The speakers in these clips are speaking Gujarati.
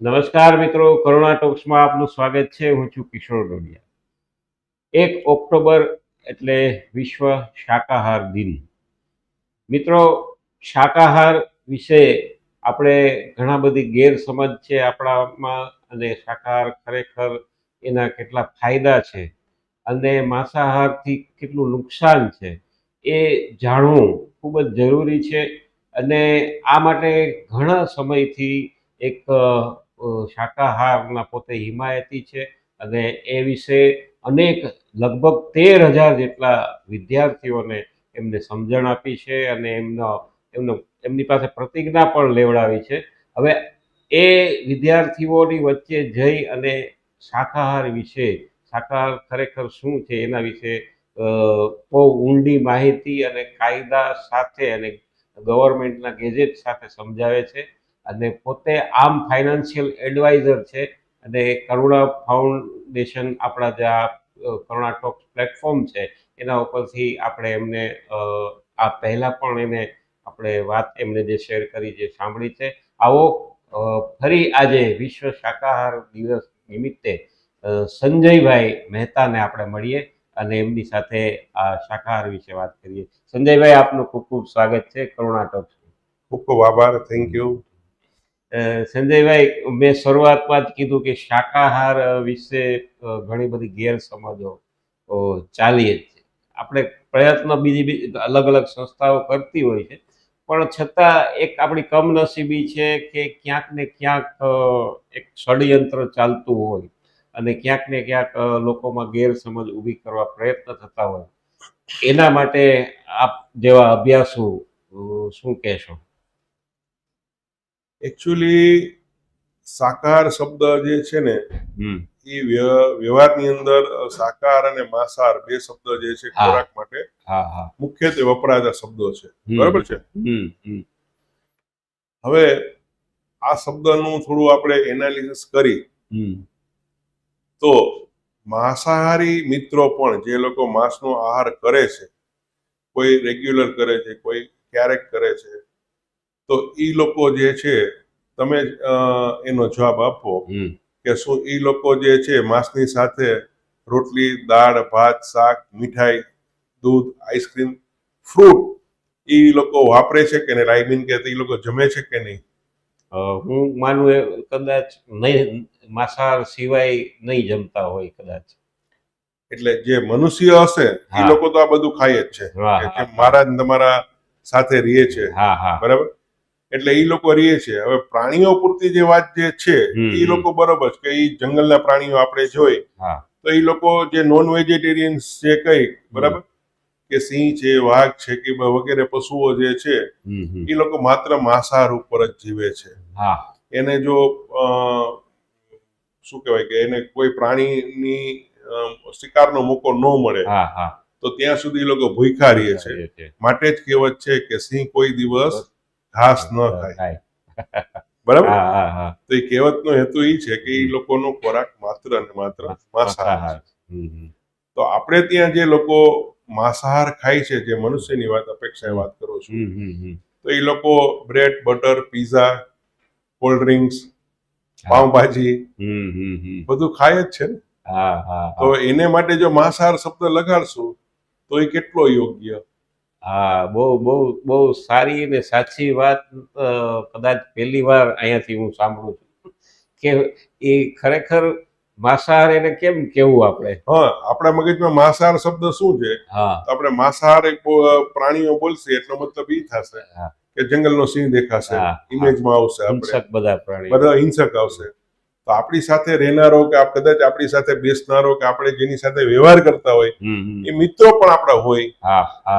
નમસ્કાર મિત્રો કરુણા ટોક્સમાં આપનું સ્વાગત છે. હું છું કિશોર ડોડિયા. એક ઓક્ટોબર એટલે વિશ્વ શાકાહાર દિન. મિત્રો, શાકાહાર વિશે આપણે ઘણા બધી ગેરસમજ છે આપણામાં અને શાકાહાર ખરેખર એના કેટલા ફાયદા છે અને માંસાહારથી કેટલું નુકસાન છે એ જાણવું ખૂબ જ જરૂરી છે અને આ માટે ઘણા સમયથી એક શાકાહારના પોતે હિમાયતી છે અને એ વિશે અનેક લગભગ તેર હજાર જેટલા વિદ્યાર્થીઓને એમને સમજણ આપી છે અને એમનો એમનો, એમની પાસે પ્રતિજ્ઞા પણ લેવડાવી છે. હવે એ વિદ્યાર્થીઓની વચ્ચે જઈ અને શાકાહાર વિશે, શાકાહાર ખરેખર શું છે એના વિશે બહુ ઊંડી માહિતી અને કાયદા સાથે અને ગવર્મેન્ટના ગેજેટ સાથે સમજાવે છે. અને પોતે આમ ફાઇનાન્શિયલ એડવાઇઝર છે અને કરુણા ફાઉન્ડેશન આપણા જે આ કરુણા ટોક્સ પ્લેટફોર્મ છે, એના ઉપરથી આપણે એમને આ પહેલાં પણ એને આપણે વાત એમને જે શેર કરી જે સાંભળી છે. આવો ફરી આજે વિશ્વ શાકાહાર દિવસ નિમિત્તે સંજયભાઈ મહેતાને આપણે મળીએ અને એમની સાથે આ શાકાહાર વિશે વાત કરીએ. સંજયભાઈ, આપનું ખૂબ ખૂબ સ્વાગત છે કરુણા ટોક્સ ખૂબ ખૂબ આભાર, થેન્ક યુ. સંજયભાઈ, મેં શરૂઆતમાં જ કીધું કે શાકાહાર વિશે ઘણી બધી ગેરસમજો ચાલી જ છે આપણે પ્રયત્ન બીજી બીજી અલગ અલગ સંસ્થાઓ કરતી હોય છે, પણ છતાં એક આપણી કમનસીબી છે કે ક્યાંક ને ક્યાંક એક ષડયંત્ર ચાલતું હોય અને ક્યાંક ને ક્યાંક લોકોમાં ગેરસમજ ઊભી કરવા પ્રયત્ન થતા હોય. એના માટે આપ જેવા અભ્યાસો શું કહેશો? એકચ્યુઅલી સાકાર શબ્દ જે છે ને એ વ્યવહારની અંદર સાકાર અને માંસાહાર બે શબ્દ જે છે ખોરાક માટે મુખ્યત્વે વપરાતા શબ્દો છે. બરાબર છે? હવે આ શબ્દનું થોડું આપણે એનાલિસિસ કરી. તો માંસાહારી મિત્રો પણ જે લોકો માંસનો આહાર કરે છે કોઈ રેગ્યુલર કરે છે કોઈ ક્યારેક કરે છે તો એ લોકો જે છે તમે એનો જવાબ આપો કે શું એ લોકો જે છે માંસની સાથે રોટલી દાળ ભાત શાક મીઠાઈ દૂધ આઈસ્ક્રીમ ફ્રૂટ એ લોકો વાપરે છે કે નહીં? આઈ મીન કે એ લોકો જમે છે કે નહીં? હું માનું એ કદાચ નહીં માંસાહાર સિવાય નહીં જમતા હોય કદાચ. એટલે જે મનુષ્ય હશે એ લોકો તો આ બધું ખાય જ છે. મારા તમારા સાથે રહે છે. હા હા. બરાબર? એટલે એ લોકો રહીએ છે. હવે પ્રાણીઓ પૂરતી જે વાત જે છે એ લોકો બરોબર છે કે એ જંગલના પ્રાણીઓ આપણે જોઈ. તો એ લોકો જે નોન વેજીટેરિયન્સ જે કઈ બરાબર? કે સિંહ છે વાઘ છે કે વગેરે પશુઓ જે છે એ લોકો માત્ર માંસાહાર ઉપર જ જીવે છે. એને જો શું કહેવાય કે એને કોઈ પ્રાણીની શિકારનો મોકો ન મળે તો ત્યાં સુધી એ લોકો ભૂખ્યા રહે છે. છે. માટે જ કહેવત છે કે સિંહ કોઈ દિવસ ઘાસ ન ખાય. બરાબર તો એ કહેવતનો હેતુ એ છે કે એ લોકોનો ખોરાક માત્ર અને માત્ર માંસાહાર. તો આપણે ત્યાં જે લોકો માંસાહાર ખાય છે જે મનુષ્યની વાત અપેક્ષાએ વાત કરો છું. તો એ લોકો bread butter pizza cold drinks હમ. બધું ખાય જ છે ને તો એને માટે જો માંસાહાર શબ્દ લગાડશું તો એ કેટલો યોગ્ય હા બહુ બહુ બહુ સારી અને સાચી વાત કદાચ પહેલી વાર અહીંયાથી હું સાંભળું છું. કે એ ખરેખર માંસાહાર એને કેમ કેવું આપણે? હા આપણા મગજમાં માંસાહાર શબ્દ શું છે? હા. આપણે માંસાહાર એક પ્રાણીઓ બોલશે એટલો મતલબ એ થશે. કે જંગલનો સિંહ દેખાશે. ઇમેજમાં આવશે આપણે. બધા પ્રાણીઓ. બધા હિંસક આવશે. તો આપણી સાથે રહેનારો કે આપ કદાચ આપણી સાથે બેસનારો કે આપણે જેની સાથે વ્યવહાર કરતા હોય. એ મિત્રો પણ આપણા હોય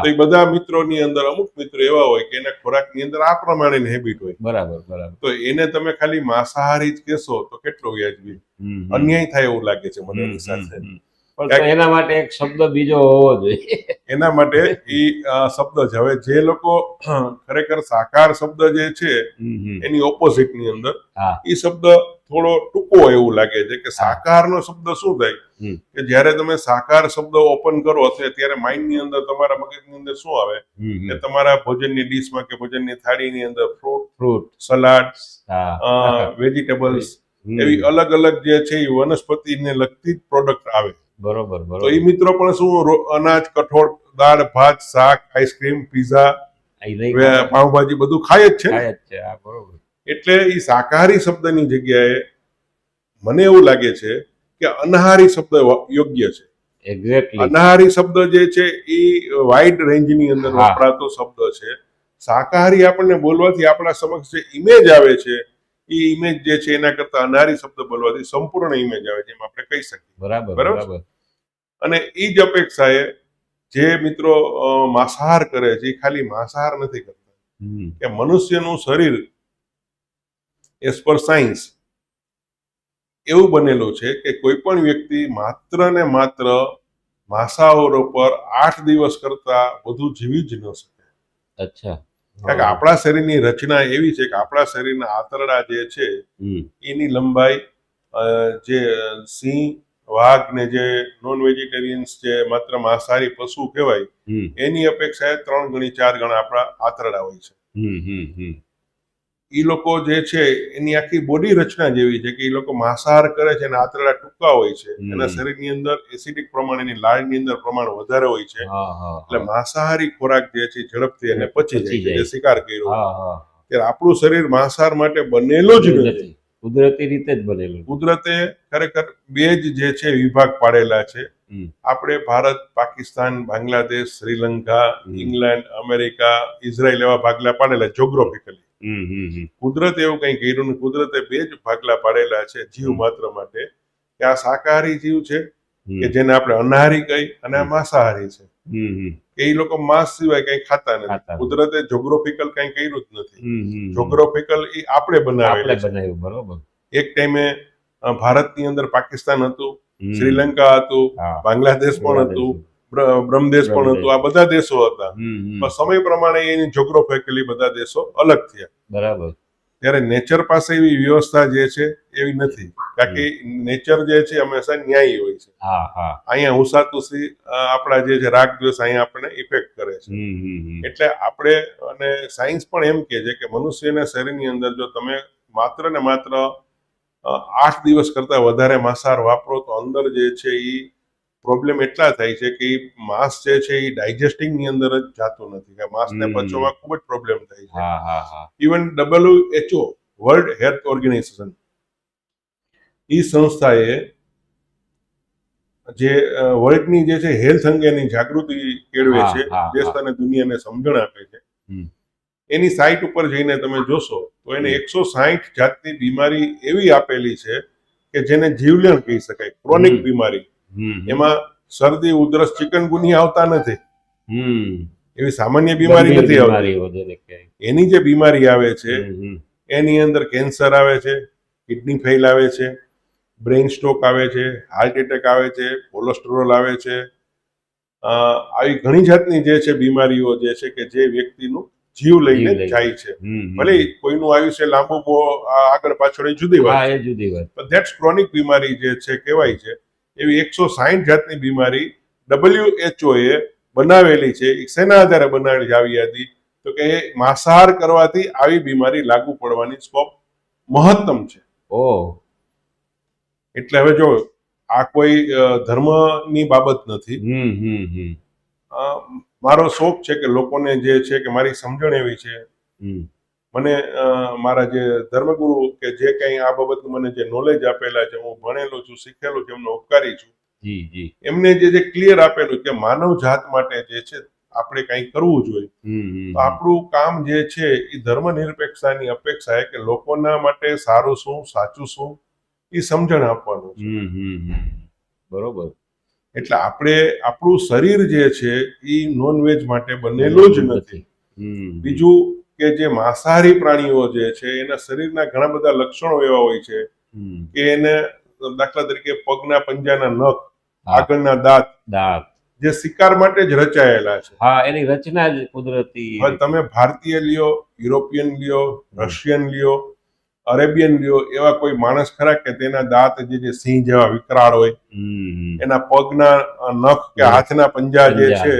તો એ બધા મિત્રોની અંદર અમુક મિત્રો એવા હોય કે એના ખોરાકની અંદર આ પ્રમાણેની હેબિટ હોય બરાબર બરાબર તો એને તમે ખાલી માંસાહારી જ કહેશો તો કેટલો વ્યાજબી. અન્યાય થાય એવું લાગે છે મને સાથે. પણ એના માટે એક શબ્દ બીજો હોવો જોઈએ. એના માટે ઈ શબ્દ છે. હવે જે લોકો ખરેખર સાકાર શબ્દ જે છે એની ઓપોઝિટની અંદર એ શબ્દ થોડો ટૂંકો એવું લાગે છે કે સાકારનો શબ્દ શું થાય. કે જ્યારે તમે સાકાર શબ્દ ઓપન કરો છો ત્યારે માઇન્ડની અંદર તમારા મગજની અંદર શું આવે? કે તમારા ભોજનની ડીશમાં કે ભોજનની થાળીની અંદર ફ્રૂટ ફ્રૂટ સલાડ વેજીટેબલ્સ. એવી અલગ અલગ જે છે એ વનસ્પતિને લગતી જ પ્રોડક્ટ આવે. બરોબર તો એ મિત્રો પણ શું અનાજ કઠોળ દાળ ભાત શાક આઈસ્ક્રીમ પીઝા પાઉંભાજી બધું ખાય જ છે ખાય જ છે હા બરોબર. એટલે એ શાકાહારી શબ્દની જગ્યાએ મને એવું લાગે છે કે અનાહારી શબ્દ યોગ્ય છે. એક્ઝેક્ટલી અનાહારી શબ્દ જે છે એ વાઇડ રેન્જની અંદર. વપરાતો શબ્દ છે. શાકાહારી આપણને બોલવાથી આપણા સમક્ષ જે ઇમેજ આવે છે એ ઇમેજ જે છે એના કરતા અનાહારી શબ્દ બોલવાથી સંપૂર્ણ ઇમેજ આવે છે જેમ આપણે કહી શકીએ. બરાબર? બરાબર? અને એ જ અપેક્ષાએ જે મિત્રો માંસાહાર કરે છે એ ખાલી માંસાહાર નથી કરતા. કે મનુષ્યનું શરીર એઝ પર સાયન્સ એવું બનેલું છે કે કોઈ પણ વ્યક્તિ માત્ર ને માત્ર માંસાહારો પર આઠ દિવસ કરતા વધુ જીવી જ ન શકે. અચ્છા. કારણ કે આપણા શરીરની રચના એવી છે કે આપણા શરીરના આંતરડા જે છે એની લંબાઈ જે સિંહ વાઘ ને જે નોન વેજીટેરિયન્સ જે માત્ર માંસાહારી પશુ કહેવાય એની એની અપેક્ષાએ ત્રણ ગણી ચાર ગણા આપણા આંતરડા હોય છે. એ લોકો જે છે એની આખી બોડી રચના જેવી છે કે એ લોકો માંસાહાર કરે છે અને આંતરડા ટૂંકા હોય છે. એના શરીરની અંદર એસિડિક પ્રમાણ એની લાળની અંદર પ્રમાણ વધારે હોય છે. એટલે માંસાહારી ખોરાક જે છે ઝડપથી એને પચી જાય છે. જે શિકાર કર્યો. ત્યારે આપણું શરીર માંસાહાર માટે બનેલું જ નથી. કુદરતી રીતે જ બનેલું કુદરતે ખરેખર બે જ જે છે વિભાગ પાડેલા છે. આપણે Bharat Pakistan Bangladesh Sri Lanka England America Israel એવા ભાગલા પાડેલા જોગ્રાફિકલી. કુદરત એવું કંઈ કર્યું કુદરતે બે જ ભાગલા પાડેલા છે જીવ માત્ર માટે. કે આ શાકાહારી જીવ છે. કે જેને આપણે અનાહારી કહી અને આ માંસાહારી છે. કે એ લોકો માંસ સિવાય કઈ ખાતા નથી. કુદરતે જોગ્રોફિકલ કઈ કર્યું જ નથી. હમ. એ આપણે બનાવેલું બરોબર. એક ટાઈમે ભારતની અંદર પાકિસ્તાન હતું શ્રીલંકા હતું બાંગ્લાદેશ પણ હતું બ્રહ્મદેશ પણ હતું આ બધા દેશો હતા. સમય પ્રમાણે એની જોગ્રોફિકલી બધા દેશો અલગ થયા. બરાબર. ત્યારે નેચર પાસે એવી વ્યવસ્થા જે છે એવી નથી. કારણ કે નેચર જે છે હંમેશા ન્યાયી હોય છે. અહીંયા હુસાતુસી તુષી આપણા જે છે રાગ દ્વેષ અહીંયા આપણને ઇફેક્ટ કરે છે. એટલે આપણે અને સાયન્સ પણ એમ કહે છે કે મનુષ્યના શરીરની અંદર જો તમે માત્ર ને માત્ર આઠ દિવસ કરતા વધારે માંસાહાર વાપરો તો અંદર જે છે એ પ્રોબ્લેમ એટલા થાય છે કે માંસ જે છે એ ડાયજેસ્ટિંગની અંદર જ જાતું નથી. કે માંસને. પચવામાં ખૂબ જ પ્રોબ્લેમ થાય છે. ઇવન હા એચઓ વર્લ્ડ હેલ્થ ઓર્ગેનાઇઝેશન એ સંસ્થાએ જે વર્લ્ડની જે છે હેલ્થ અંગેની જાગૃતિ કેળવે છે દેશ અને દુનિયાને સમજણ આપે છે. એની સાઇટ ઉપર જઈને તમે જોશો તો એને. એકસો સાહીઠ જાતની બીમારી એવી આપેલી છે કે જેને જીવલેણ કહી શકાય ક્રોનિક બીમારી. એમાં શરદી ઉધરસ ચિકનગુનિયા આવતા નથી. એવી સામાન્ય બીમારી નથી આવતી. એની જે બીમારી આવે છે. એની અંદર કેન્સર આવે છે કિડની ફેલ આવે છે બ્રેઇન સ્ટ્રોક આવે છે હાર્ટ એટેક આવે છે કોલેસ્ટ્રોલ આવે છે. આવી ઘણી જાતની જે છે બીમારીઓ જે છે કે જે વ્યક્તિનું જીવ લઈને. જાય છે. ભલે કોઈનું આયુષ્ય લાંબુ આગળ પાછળ જુદી વાત જુદી વાત. પણ ધેટ્સ ક્રોનિક બીમારી જે છે કહેવાય છે એવી એકસો સાહીઠ જાતની બીમારી ડબલ્યુએચઓ એ બનાવેલી છે. શેના આધારે બનાવેલી આવી યાદી. તો કે માંસાહાર કરવાથી આવી બીમારી લાગુ પડવાની સ્કોપ મહત્તમ છે. ઓહ એટલે હવે જો આ કોઈ ધર્મની બાબત નથી. મારો શોખ છે કે લોકોને જે છે કે મારી સમજણ એવી છે. મને મારા જે ધર્મગુરુ કે જે કંઈ આ બાબતનું મને જે નોલેજ આપેલા છે હું ભણેલો છું શીખેલો છું એમનો ઉપકારી છું. એમને જે જે ક્લિયર આપેલું કે માનવ જાત માટે જે છે આપણે કંઈ કરવું જોઈએ. તો આપણું કામ જે છે એ ધર્મ નિરપેક્ષતાની અપેક્ષા છે કે લોકોના માટે સારું શું સાચું શું એ સમજણ આપવાનું. બરોબર. એટલે આપણે આપણું શરીર જે છે એ નોનવેજ માટે બનેલું જ નથી. બીજું કે જે માંસાહારી પ્રાણીઓ જે છે એના શરીરના ઘણા બધા લક્ષણો એવા હોય છે કે એને દાખલા તરીકે પગના પંજાના નખ આગળના દાંત દાંત. જે શિકાર માટે જ રચાયેલા છે. હા એની રચના જ કુદરતી તમે ભારતીય લ્યો યુરોપિયન લ્યો રશિયન લ્યો અરેબિયન લ્યો એવા કોઈ માણસ ખરા કે તેના દાંત જે જે સિંહ જેવા વિકરાળ હોય? એના પગના નખ કે હાથના પંજા જે છે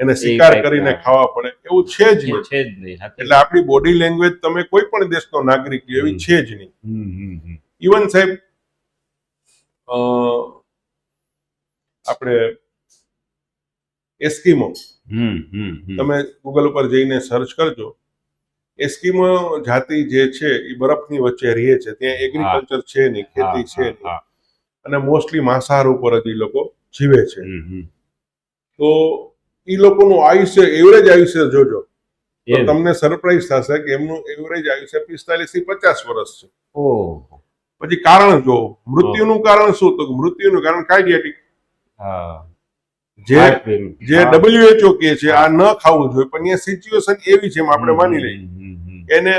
એને શિકાર કરીને ખાવા પડે. એવું છે જ નહીં. એટલે આપણી બોડી લેંગ્વેજ તમે કોઈ પણ દેશનો નાગરિક લ્યો એવી છે જ નહીં. ઇવન સાહેબ આપણે એસ્કીમો. તમે ગૂગલ ઉપર જઈને સર્ચ કરજો. એસ્કીમો જાતિ જે છે એ બરફની વચ્ચે રહે છે. ત્યાં એગ્રીકલ્ચર છે નહીં ખેતી છે નહીં. અને મોસ્ટલી માંસાહાર ઉપર જ એ લોકો જીવે છે. તો એ લોકોનું આયુષ્ય એવરેજ આયુષ્ય જોજો. તો તમને સરપ્રાઈઝ થશે કે એમનું એવરેજ આયુષ્ય પિસ્તાલીસથી પચાસ વર્ષ છે. પછી કારણ જો મૃત્યુનું કારણ શું? તો મૃત્યુનું કારણ કાર્ડિયાટિક. જે જે ડબલ્યુએચઓ કે છે આ ન ખાવું જોઈએ પણ એ સિચ્યુએશન એવી છે એમ આપણે માની લઈએ. એને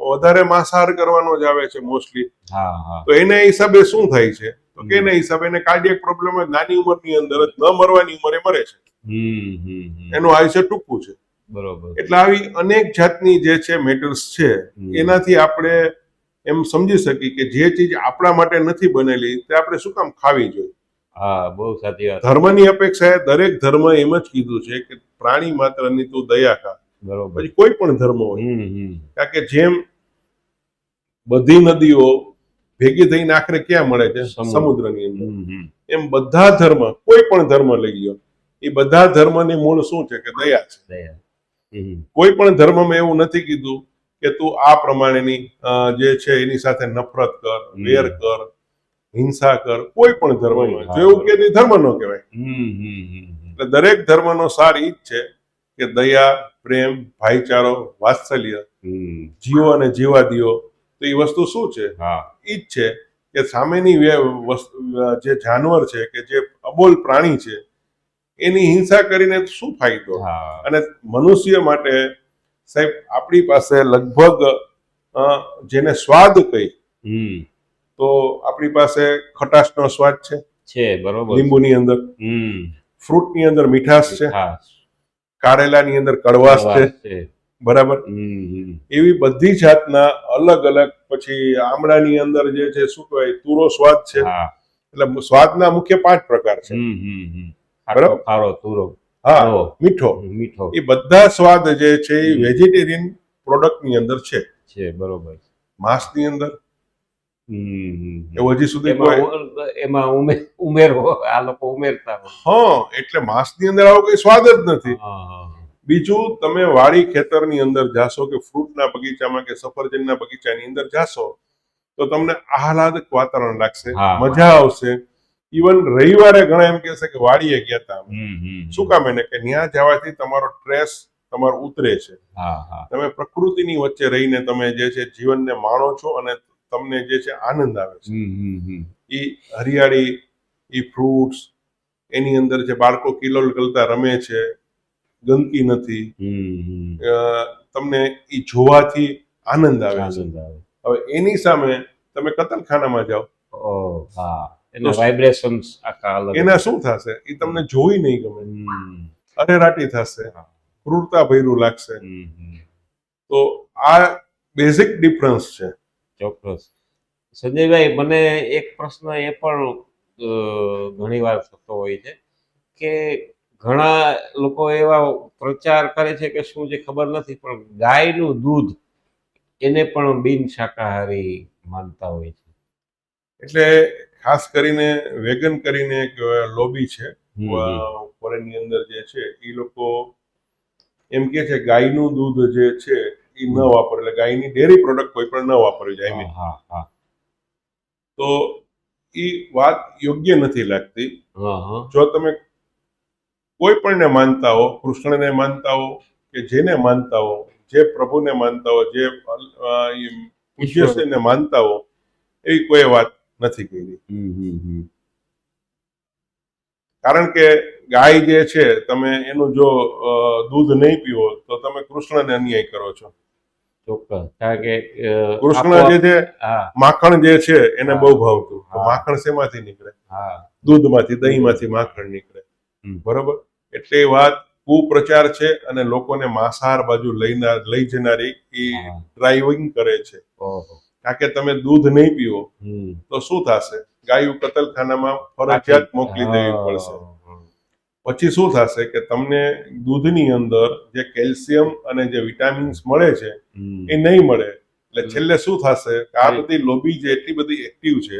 વધારે માંસાહાર કરવાનો જ આવે છે મોસ્ટલી તો એના હિસાબે શું થાય છે? તો કે એના હિસાબે એને કાર્ડિયક પ્રોબ્લેમ નાની ઉંમરની અંદર જ ન મરવાની ઉંમરે મરે છે. એનું આયુષ્ય ટૂંકું છે. બરોબર. એટલે આવી અનેક જાતની જે છે મેટર્સ છે એનાથી આપણે એમ સમજી શકીએ કે જે ચીજ આપણા માટે નથી બનેલી તે આપણે શું કામ ખાવી જોઈએ? હા બહુ સાચી વાત. ધર્મની અપેક્ષાએ દરેક ધર્મ એમ જ કીધું છે કે પ્રાણી માત્રની તું દયા ખા. બરોબર. પછી કોઈ પણ ધર્મ હોય. કારણ કે જેમ બધી નદીઓ ભેગી થઈને આખરે ક્યાં મળે છે? સમુદ્ર. સમુદ્રની અંદર. એમ બધા ધર્મ કોઈ પણ ધર્મ લઈ લ્યો એ બધા ધર્મની મૂળ શું છે? કે દયા છે. કોઈ પણ ધર્મમાં એવું નથી કીધું કે તું આ પ્રમાણેની જે છે એની સાથે નફરત કર. વેર કર હિંસા કર કોઈ પણ ધર્મમાં. જો એવું કે ધર્મ નો કહેવાય. એટલે દરેક ધર્મનો સાર ઈ જ છે કે દયા પ્રેમ ભાઈચારો વાત્સલ્ય. જીવો અને જીવા દીઓ તો એ વસ્તુ શું છે? હા. ઈ જ છે કે સામેની જે જાનવર છે કે જે અબોલ પ્રાણી છે એની હિંસા કરીને શું ફાયદો? અને મનુષ્ય માટે સાહેબ આપણી પાસે લગભગ જેને સ્વાદ કહી તો આપણી પાસે ખટાશનો સ્વાદ છે છે બરોબર. લીંબુની અંદર. ફ્રૂટની અંદર મીઠાશ છે કારેલાની અંદર કડવાશ છે બરાબર? એવી બધી જાતના અલગ અલગ પછી આમળાની અંદર જે છે શું કહેવાય તુરો સ્વાદ છે. હા. એટલે સ્વાદના મુખ્ય પાંચ પ્રકાર છે. બરાબર? ખારો તુરો હા મીઠો. મીઠો. એ બધા સ્વાદ જે છે એ. વેજીટેરિયન પ્રોડક્ટની અંદર છે. છે બરોબર. માંસની અંદર? એવું હજી સુધી એમાં કોઈ? ઉ- ઉમે- ઉમેરવો આ લોકો ઉમેરતા હા એટલે માંસની અંદર આવો કોઈ સ્વાદ જ નથી. બીજું તમે વાડી ખેતરની અંદર જાશો કે ફ્રૂટના બગીચામાં કે સફરજનના બગીચાની અંદર જાશો તો તમને આહલાદક વાતાવરણ લાગશે મજા આવશે. ઇવન રવિવારે ઘણા એમ કહેશે કે વાડીએ ગયા હતા શું કામ એને કે ત્યાં જવાથી તમારો સ્ટ્રેસ તમારો ઉતરે છે. તમે પ્રકૃતિની વચ્ચે રહીને તમે જે છે જીવનને માણો છો અને તમને જે છે આનંદ આવે છે. એ હરિયાળી એ ફ્રૂટ્સ એની અંદર જે બાળકો કિલોલ કરતા રમે છે ગંદકી નથી. તમને એ જોવાથી આનંદ આવે છે. હવે એની સામે તમે કતલખાનામાં જાઓ. હા. એના વાઇબ્રેશન્સ આખા અલગ એના શું થશે? એ તમને જોઈ નહીં ગમે. અરેરાટી થશે. ક્રૂરતા ભર્યું લાગશે. તો આ બેઝિક ડિફરન્સ છે. ચોક્કસ. સંજયભાઈ મને એક પ્રશ્ન એ પણ ઘણી વાર થતો હોય છે કે ઘણા લોકો એવા પ્રચાર કરે છે કે શું જે ખબર નથી પણ ગાયનું દૂધ એને પણ બિન શાકાહારી માનતા હોય છે. એટલે ખાસ કરીને વેગન કરીને એક લોબી છે. ફોરેનની અંદર જે છે એ લોકો એમ કે છે ગાયનું દૂધ જે છે એ ન વાપરે. એટલે ગાયની ડેરી પ્રોડક્ટ કોઈ પણ ન વાપરવી જાય તો એ વાત યોગ્ય નથી લાગતી. જો તમે કોઈ પણને માનતા હો કૃષ્ણને માનતા હો કે જેને માનતા હો જે પ્રભુને માનતા હો જે પૂજ્યશ્રીને માનતા હો એવી કોઈ વાત નથી કરી. કારણ કે ગાય જે છે તમે એનું જો દૂધ નહીં પીવો તો તમે કૃષ્ણને અન્યાય કરો છો. કૃષ્ણ જે છે માખણ જે છે એને બહુ ભાવતું. માખણ શેમાંથી નીકળે? હા. દૂધમાંથી દહીંમાંથી માખણ નીકળે. બરોબર? એટલે એ વાત કુપ્રચાર છે અને લોકોને માંસાહાર બાજુ લઈ લઈ જનારી એ. ડ્રાઇવિંગ કરે છે. ઓહો. કારણ કે તમે દૂધ નહીં પીવો તો શું થશે? ગાયું કતલખાનામાં ફરજિયાત મોકલી દેવી પડશે. પછી શું થશે કે તમને દૂધની અંદર જે કેલ્શિયમ અને જે વિટામિન્સ મળે છે એ નહીં મળે. એટલે છેલ્લે શું થશે? કે આ બધી લોબી જે એટલી બધી એક્ટિવ છે.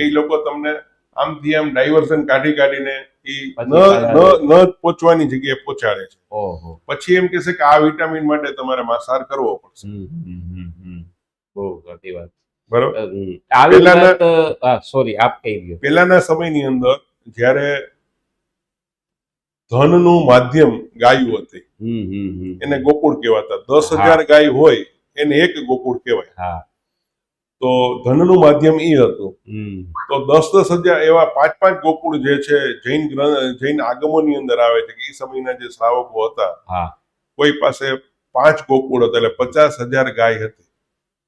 એ લોકો તમને આમથી આમ ડાયવર્ઝન કાઢી કાઢીને ઈ ન પહોંચવાની જગ્યાએ પહોંચાડે છે. પછી એમ કહેશે કે આ વિટામિન માટે તમારે માસાર કરવો પડશે. બહુ સાચી વાત. બરોબર. હમ. આવી પહેલાના- વાત હા સોરી આપ કહી દો. પહેલાના સમયની અંદર જ્યારે ધનનું માધ્યમ ગાયું હતી. એને ગોકુળ કહેવાતા. દસ હજાર ગાય હોય એને એક ગોકુળ કહેવાય. તો ધનનું માધ્યમ એ હતું. તો દસ દસ હજાર એવા પાંચ પાંચ ગોકુળ જે છે જૈન ગ્રંથ જૈન આગમોની અંદર આવે છે કે એ સમયના જે શ્રાવકો હતા કોઈ પાસે પાંચ ગોકુળ હતા એટલે પચાસ હજાર ગાય હતી.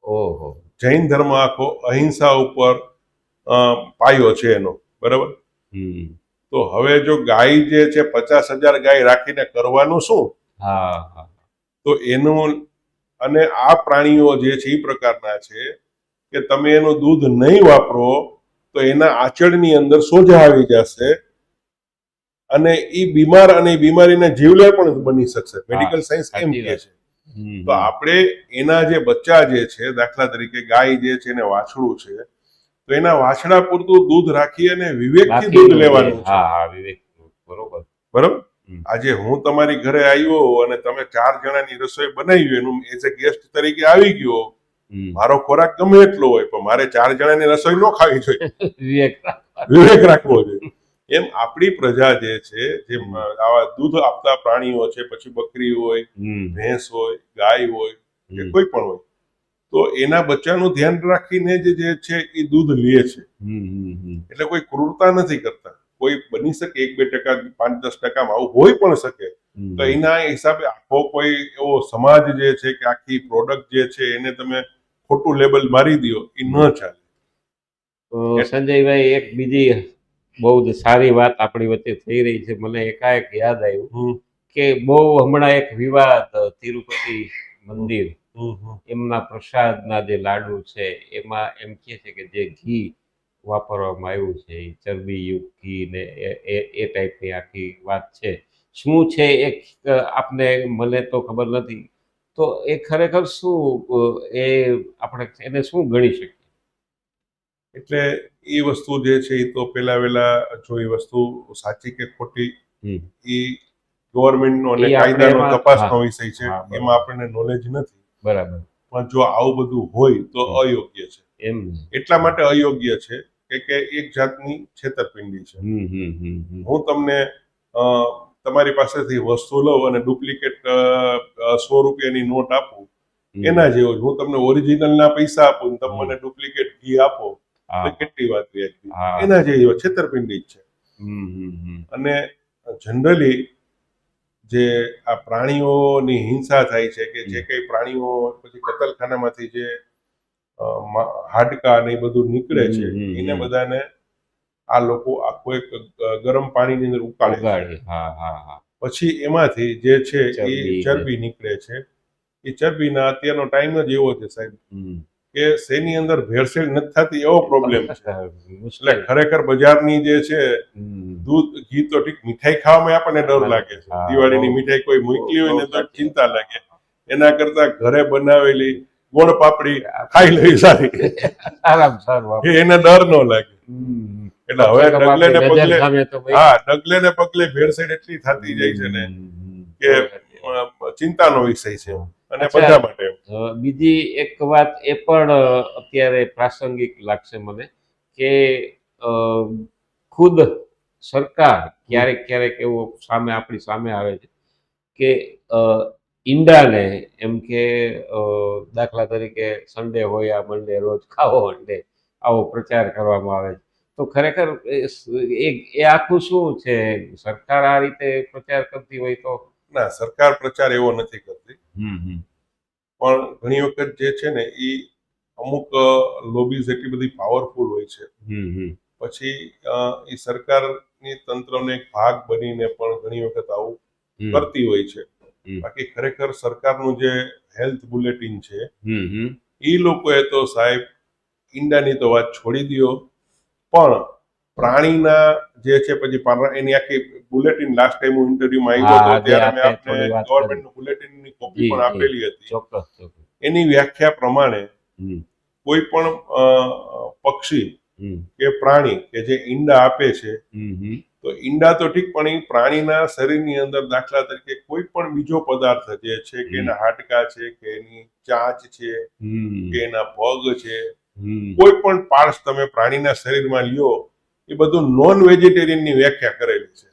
ઓહો. જૈન ધર્મ આખો અહિંસા ઉપર પાયો છે એનો. બરાબર. તો હવે જો ગાય જે છે પચાસ હજાર ગાય રાખીને કરવાનું શું? હા તો એનું અને આ પ્રાણીઓ જે છે એ પ્રકારના છે કે તમે એનું દૂધ નહીં વાપરો તો એના આચળની અંદર સોજા આવી જશે અને એ બીમાર અને એ બીમારીને જીવલેણ પણ બની શકશે. મેડિકલ સાયન્સ એમ કહે છે. તો આપણે એના જે બચ્ચા જે છે દાખલા તરીકે ગાય જે છે એને વાછડું છે તો એના વાછડા પૂરતું દૂધ રાખી અને વિવેકથી દૂધ લેવાનું હા હા વિવેક બરોબર. બરોબર? આજે હું તમારી ઘરે આવ્યો અને તમે ચાર જણાની રસોઈ બનાવી એનું એઝ અ ગેસ્ટ તરીકે આવી ગયો. મારો ખોરાક ગમે એટલો હોય પણ મારે ચાર જણાની રસોઈ ન ખાવી જોઈએ. વિવેક રાખવો જોઈએ. એમ આપણી પ્રજા જે છે જે આવા દૂધ આપતા પ્રાણીઓ છે પછી બકરી હોય ભેંસ હોય ગાય હોય કે કોઈ પણ હોય તો એના બચ્ચાનું ધ્યાન રાખીને જ જે છે એ દૂધ લે છે. એટલે કોઈ ક્રૂરતા નથી કરતા. કોઈ બની શકે એક બે ટકા પાંચ દસ ટકામાં આવું હોઈ પણ શકે તો એના હિસાબે આખો કોઈ એવો સમાજ જે છે કે આખી પ્રોડક્ટ જે છે એને તમે ખોટું લેબલ મારી દો એ ન ચાલે. સંજયભાઈ એક બીજી બહુ જ સારી વાત આપણી વચ્ચે થઈ રહી છે. મને એકાએક યાદ આવ્યું કે બહુ હમણાં એક વિવાદ તિરુપતિ મંદિર. એમના પ્રસાદના જે લાડુ છે એમાં એમ કહે છે કે જે ઘી વાપરવામાં આવ્યું છે એ ચરબીયુક્ત ઘી ને એ એ- એ ટાઈપની આખી વાત છે. શું છે એ આપને મને તો ખબર નથી. તો એ ખરેખર શું એ આપણે એને શું ગણી શકીએ? એટલે એ વસ્તુ જે છે એ તો પેલા વેલા જો એ વસ્તુ સાચી કે ખોટી. એ ગવર્મેન્ટનો અને કાયદાનો તપાસનો વિષય છે. એમાં આપણને નોલેજ નથી. બરાબર. પણ જો આવું બધું હોય તો અયોગ્ય છે. એમ એટલા માટે અયોગ્ય છે કે કે એક જાતની છેતરપિંડી છે. હું તમને તમારી પાસેથી વસ્તુ લઉં અને ડુપ્લિકેટ સો રૂપિયાની નોટ આપું. એના જેવો જ. હું તમને ઓરિજિનલ ના પૈસા આપું તમે મને ડુપ્લિકેટ ઘી આપો. કેટલી વાત વ્યાજબી એના જેવી છેતરપિંડી જ છે. અને જનરલી જે આ પ્રાણીઓની હિંસા થાય છે કે જે કઈ પ્રાણીઓ પછી કતલખાનામાંથી જે હાડકા ને એ બધું નીકળે છે એને બધાને આ લોકો આખો એક ગરમ પાણીની અંદર ઉકાળે પછી એમાંથી જે છે એ ચરબી. નીકળે છે. એ ચરબીના અત્યારનો ટાઈમ જ એવો છે સાહેબ. કે શેની અંદર ભેળસેળ નથી થતી એવો પ્રોબ્લેમ છે. એટલે ખરેખર બજારની જે છે દૂધ ઘી તો ઠીક મીઠાઈ ખાવામાં આપણને ડર લાગે છે. દિવાળીની મીઠાઈ કોઈ મૂકી હોય ને તો ચિંતા લાગે. એના કરતા ઘરે બનાવેલી ગોળ પાપડી ખાઈ લેવી સારી. આરામ સારું એને ડર ન લાગે. એટલે હવે ડગલે ને પગલે હા ડગલે ને પગલે ભેળસેળ એટલી થતી જાય છે ને કે. ચિંતાનો વિષય છે. અને બધા માટે. બીજી એક વાત એ પણ અત્યારે પ્રાસંગિક લાગશે મને કે ખુદ સરકાર ક્યારેક ક્યારેક એવો સામે આપણી સામે આવે છે કે ઈંડાને એમ કે દાખલા તરીકે સન્ડે હોય આ મંડે રોજ ખાવો અંડે આવો પ્રચાર કરવામાં આવે છે. તો ખરેખર એ આખું શું છે? સરકાર આ રીતે પ્રચાર કરતી હોય તો? ના સરકાર પ્રચાર એવો નથી કરતી. પણ ઘણી વખત જે છે ને એ અમુક લોબીઝ એટલી બધી પાવરફુલ હોય છે. પછી એ સરકારની તંત્રનો એક ભાગ બનીને પણ ઘણી વખત આવું કરતી હોય છે. બાકી ખરેખર સરકારનું જે હેલ્થ બુલેટિન છે એ લોકોએ તો સાહેબ ઈંડાની તો વાત છોડી દ્યો. પણ પ્રાણીના જે છે પછી એની આખી બુલેટિન લાસ્ટ ટાઈમ હું ઇન્ટરવ્યુમાં આવ્યો હતો ત્યારે મેં આપને ગવર્મેન્ટનું બુલેટિનની કોપી પણ આપેલી હતી. એની વ્યાખ્યા પ્રમાણે કોઈ પણ પક્ષી કે પ્રાણી કે જે ઈંડા આપે છે તો ઈંડા તો ઠીક પણ એ પ્રાણીના શરીરની અંદર દાખલા તરીકે કોઈ પણ બીજો પદાર્થ જે છે કે એના હાડકા છે કે એની ચાંચ છે કે એના પગ છે કોઈ પણ પાર્ટ તમે પ્રાણીના શરીરમાં લ્યો એ બધું નોન વેજીટેરિયનની વ્યાખ્યા કરેલી છે.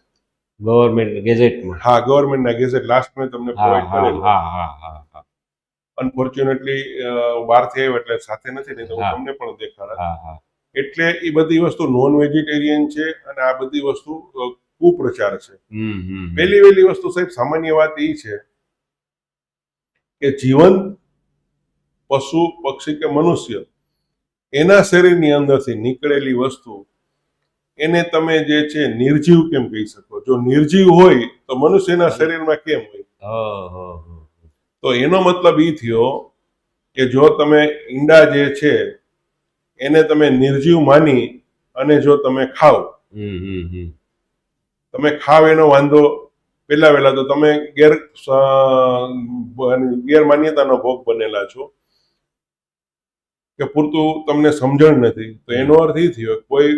ગવર્મેન્ટ ગેઝેટમાં હા ગવર્મેન્ટના ગેઝેટ લાસ્ટ મેં તમને પ્રોવાઈડ કરેલું. હા હા હા અનફોર્ચ્યુનેટલી બહારથી આવ્યો એટલે સાથે નથી નહીં તો હું તમને પણ દેખાડા એટલે એ બધી વસ્તુ નોન વેજીટેરિયન છે અને આ બધી વસ્તુ કુપ્રચાર છે. પહેલી વહેલી વસ્તુ સાહેબ સામાન્ય વાત એ છે કે જીવન પશુ પક્ષી કે મનુષ્ય એના શરીરની અંદરથી નીકળેલી વસ્તુ એને તમે જે છે નિર્જીવ કેમ કહી શકો? જો નિર્જીવ હોય તો મનુષ્યના શરીરમાં કેમ હોય? હા હા હા તો એનો મતલબ એ થયો કે જો તમે ઈંડા જે છે એને તમે નિર્જીવ માની અને જો તમે ખાવ તમે ખાવ એનો વાંધો પહેલા વહેલા તો તમે ગેર ગેરમાન્યતાનો ભોગ બનેલા છો. કે પૂરતું તમને સમજણ નથી. તો એનો અર્થ એ થયો કોઈ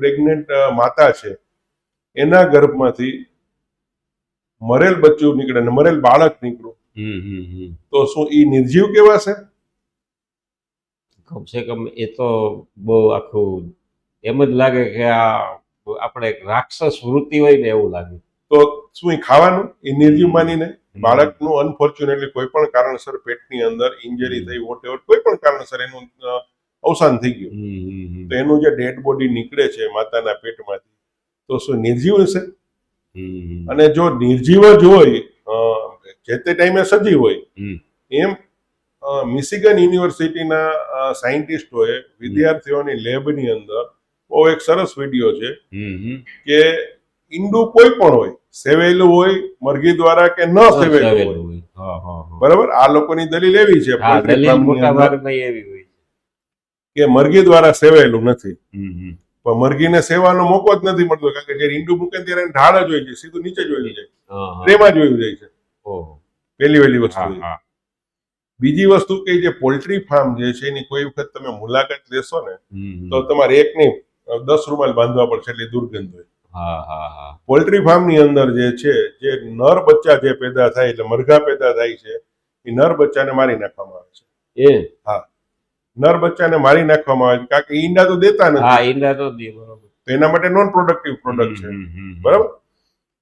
પ્રેગ્નેન્ટ માતા છે એના ગર્ભમાંથી મરેલ બચ્ચું નીકળે ને મરેલ બાળક હમ તો શું એ નિર્જીવ કેવાશે કમસે કમ એ તો બહુ આખું એમ જ લાગે કે આ આપણે રાક્ષસ વૃત્તિ હોય ને એવું લાગે. તો શું એ ખાવાનું? એ નિર્જીવ માનીને? બાળકનું અનફોર્ચ્યુનેટલી કોઈ પણ કારણસર પેટની અંદર ઇન્જરી થઈ વોટ કોઈ પણ કારણસર એનું અવસાન થઈ ગયું. તો એનું જે ડેડ બોડી નીકળે છે માતાના પેટમાંથી તો શું નિર્જીવ હશે? અને જો નિર્જીવ જ હોય જે તે ટાઈમે સજીવ હોય એમ મિશિગન યુનિવર્સિટીના સાયન્ટિસ્ટોએ વિદ્યાર્થીઓની લેબની અંદર બહુ એક સરસ વીડિયો છે કે ઈંડું કોઈ પણ હોય સેવેલું હોય મરઘી દ્વારા કે ન સેવેલું હોય. બરાબર? આ લોકોની દલીલ એવી છે મોટા એવી હોય. કે મરઘી દ્વારા સેવાયેલું નથી. પણ મરઘીને સેવાનો મોકો જ નથી મળતો કારણ કે જ્યારે ઈંડું મૂકે ત્યારે ઢાળ જ હોય છે સીધું નીચે જ હોય છે. હા હા. જ હોય જાય છે. પેલી વહેલી વસ્તુ હા. હા. બીજી વસ્તુ કે જે પોલ્ટ્રી ફાર્મ જે છે એની કોઈ વખત તમે મુલાકાત લેશો ને. તો તમારે એક નહીં દસ રૂમાલ બાંધવા પડશે એટલે દુર્ગંધ હોય. હા હા હા. પોલ્ટ્રી ફાર્મની અંદર જે છે જે નર બચ્ચા જે પેદા થાય એટલે મરઘા પેદા થાય છે એ નર બચ્ચાને મારી નાખવામાં આવે છે. એ? નર બચ્ચાને મારી નાખવામાં આવે છે. કારણ કે ઈંડા તો દેતા હા નથી ઈંડા તો દે બરોબર. તો એના માટે નોન પ્રોડક્ટિવ પ્રોડક્ટ છે. બરાબર?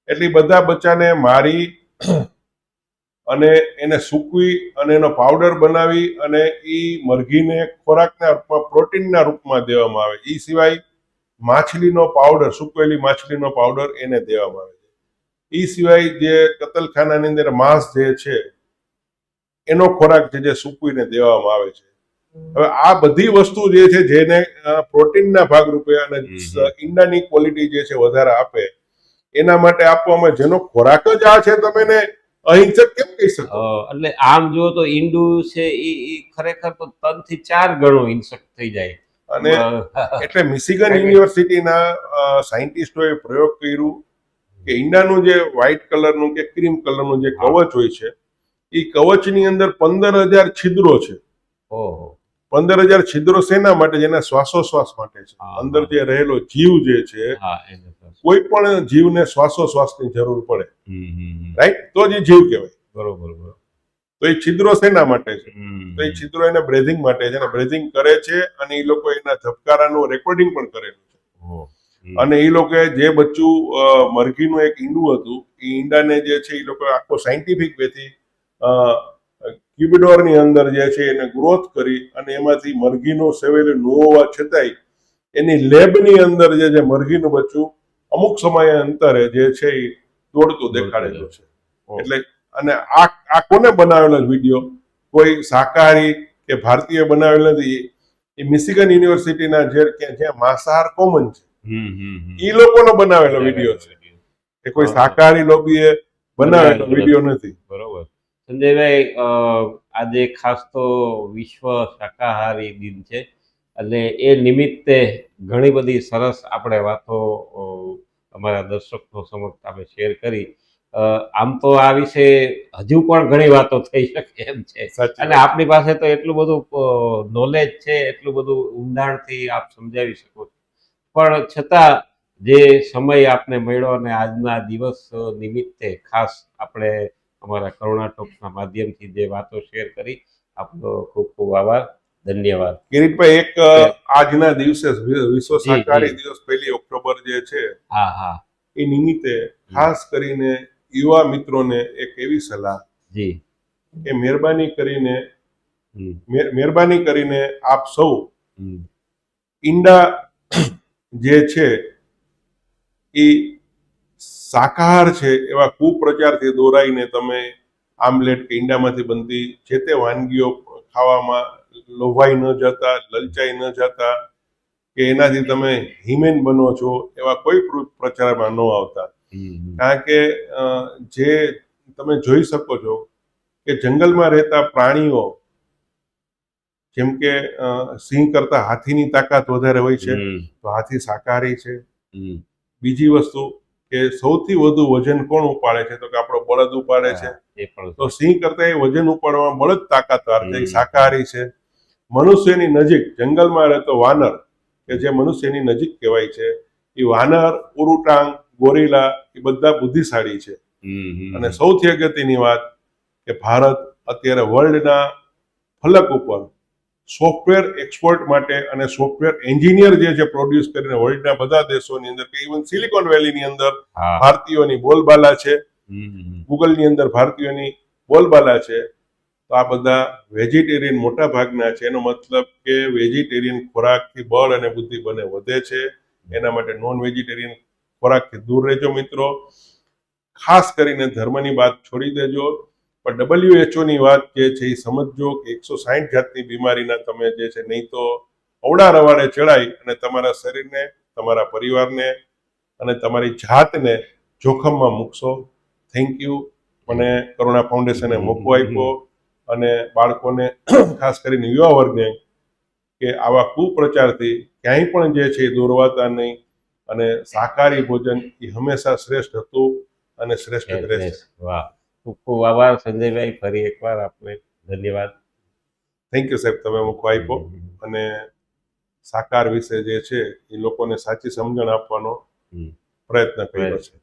એટલે બધા બચ્ચાને મારી અને એને સૂકવી અને એનો પાવડર બનાવી અને એ મરઘીને ખોરાકના રૂપમાં પ્રોટીનના રૂપમાં દેવામાં આવે. એ સિવાય માછલીનો પાવડર સૂકવેલી માછલીનો પાવડર એને દેવામાં આવે છે. એ સિવાય જે કતલખાનાની અંદર માંસ જે છે એનો ખોરાક છે જે સૂકવીને દેવામાં આવે છે. હવે આ બધી વસ્તુ જે છે જેને પ્રોટીનના ભાગરૂપે અને. ઈંડાની ક્વોલિટી જે છે વધારે આપે એના માટે આપવામાં જેનો ખોરાક જ આ છે તમે એને અહિંસક કેમ કહી શકો? એટલે આમ જો તો ઈંડું છે ઈ ખરેખર તો ત્રણથી ચાર ગણું હિંસક થઈ જાય. અને એટલે મિશિગન યુનિવર્સિટીના સાયન્ટિસ્ટોએ પ્રયોગ કર્યું કે ઈંડાનું જે વ્હાઇટ કલરનું કે ક્રીમ કલરનું જે કવચ હોય છે એ કવચની અંદર પંદર હજાર છિદ્રો છે. ઓહો. પંદર હજાર છિદ્રો શેના માટે જેના શ્વાસોશ્વાસ માટે છે. અંદર જે રહેલો જીવ જે છે કોઈ પણ જીવને શ્વાસોશ્વાસની જરૂર પડે. રાઈટ તો જ જીવ કહેવાય. બરોબર તો એ છિદ્રો શેના માટે છે? તો એ છિદ્રો એને બ્રેધિંગ માટે છે. અને બ્રેધિંગ કરે છે અને એ લોકો એના ધબકારાનું રેકોર્ડિંગ પણ કરેલું છે. અને એ લોકોએ જે બચ્ચું મરઘીનું એક ઈંડું હતું એ ઈંડાને જે છે એ લોકો આખો સાયન્ટિફિક વેથી ક્યુબિડોરની અંદર જે છે એને ગ્રોથ કરી અને એમાંથી મરઘીનો સેવેલું ન હોવા છતાંય એની લેબની અંદર જે છે મરઘીનું બચ્ચું અમુક સમય અંતરે જે છે એ દોડતું દેખાડેલું છે. એટલે અને આ આ કોને બનાવેલો વીડિયો? કોઈ શાકાહારી કે ભારતીય બનાવેલ નથી. એ મિશિગન યુનિવર્સિટીના જે કે જ્યાં માંસાહાર કોમન છે. ઈ લોકોનો બનાવેલો વીડિયો છે. એ કોઈ. શાકાહારી લોબીએ બનાવેલો વીડિયો નથી. બરોબર. સંજયભાઈ આજે ખાસ તો વિશ્વ શાકાહારી દિન છે અને એ નિમિત્તે ઘણી બધી સરસ આપણે વાતો અમારા દર્શકો સમક્ષ આપણે શેર કરી. આમ તો આ વિશે હજુ પણ ઘણી વાતો થઈ શકે એમ છે. અને આપણી પાસે તો એટલું બધું નોલેજ છે એટલું બધું ઊંડાણથી આપ સમજાવી શકો છો. પણ છતાં જે સમય આપને મળ્યો અને આજના દિવસ નિમિત્તે ખાસ આપણે અમારા કરુણા ટોક્સના માધ્યમથી જે વાતો શેર કરી આપનો ખૂબ ખૂબ આભાર. ધન્યવાદ. કિરીટભાઈ એક આજના દિવસે વિશ્વ સહકારી દિવસ પહેલી ઓક્ટોબર જે છે હા હા. એ નિમિત્તે ખાસ કરીને યુવા મિત્રોને એક એવી સલાહ જી. કે મહેરબાની કરીને મહેરબાની કરીને આપ સૌ ઈંડા જે છે એ શાકાહાર છે એવા કુપ્રચારથી દોરાઈને તમે આમલેટ કે ઈંડામાંથી બનતી જે તે વાનગીઓ ખાવામાં લોભાઈ ન જતા લલચાઈ ન જતા કે એનાથી તમે હિમેન બનો છો એવા કોઈ પ્રચારમાં ન આવતા. કારણ કે જે તમે જોઈ શકો છો કે જંગલમાં રહેતા પ્રાણીઓ જેમ કે સિંહ કરતા હાથીની તાકાત વધારે હોય છે તો હાથી શાકાહારી છે. બીજી વસ્તુ કે સૌથી વધુ વજન કોણ ઉપાડે છે? તો કે આપણો બળદ ઉપાડે છે. તો સિંહ કરતા એ વજન ઉપાડવામાં બળદ તાકાતવાર છે શાકાહારી છે. મનુષ્યની નજીક જંગલમાં રહેતો વાનર કે જે મનુષ્યની નજીક કહેવાય છે એ વાનર ઉરુટાંગ ગોરીલા એ બધા બુદ્ધિશાળી છે. અને સૌથી અગત્યની વાત કે ભારત અત્યારે વર્લ્ડના ફલક ઉપર સોફ્ટવેર એક્સપોર્ટ માટે અને સોફ્ટવેર એન્જિનિયર જે છે પ્રોડ્યુસ કરીને વર્લ્ડના બધા દેશોની અંદર કે ઇવન સિલિકોન વેલીની અંદર ભારતીયોની બોલબાલા છે ગૂગલની અંદર ભારતીયોની બોલબાલા છે તો આ બધા વેજીટેરિયન મોટા ભાગના છે. એનો મતલબ કે વેજીટેરિયન ખોરાકથી બળ અને બુદ્ધિ બને વધે છે. એના માટે નોન વેજીટેરિયન ખોરાકથી દૂર રહેજો મિત્રો. ખાસ કરીને ધર્મની વાત છોડી દેજો. પણ ડબલ્યુએચઓ ની વાત જે છે એ સમજજો કે એકસો સાહીઠ જાતની બીમારીના તમે જે છે નહીં તો અવડા રવાડે ચડાઈ અને તમારા શરીરને તમારા પરિવારને અને તમારી જાતને જોખમમાં મૂકશો. થેન્ક યુ મને કરુણા ફાઉન્ડેશને મોકો આપ્યો અને બાળકોને ખાસ કરીને યુવા વર્ગને કે આવા કુપ્રચારથી ક્યાંય પણ જે છે એ દોરવાતા નહીં અને શાકાહારી ભોજન એ હંમેશા શ્રેષ્ઠ હતું અને શ્રેષ્ઠ. રહેશે. વાહ. ખૂબ ખૂબ આભાર સંજયભાઈ. ફરી એકવાર આપને ધન્યવાદ. થેન્ક યુ સાહેબ. તમે મોકો આપ્યો અને સાકાર વિશે જે છે એ લોકોને સાચી સમજણ આપવાનો પ્રયત્ન કર્યો છે.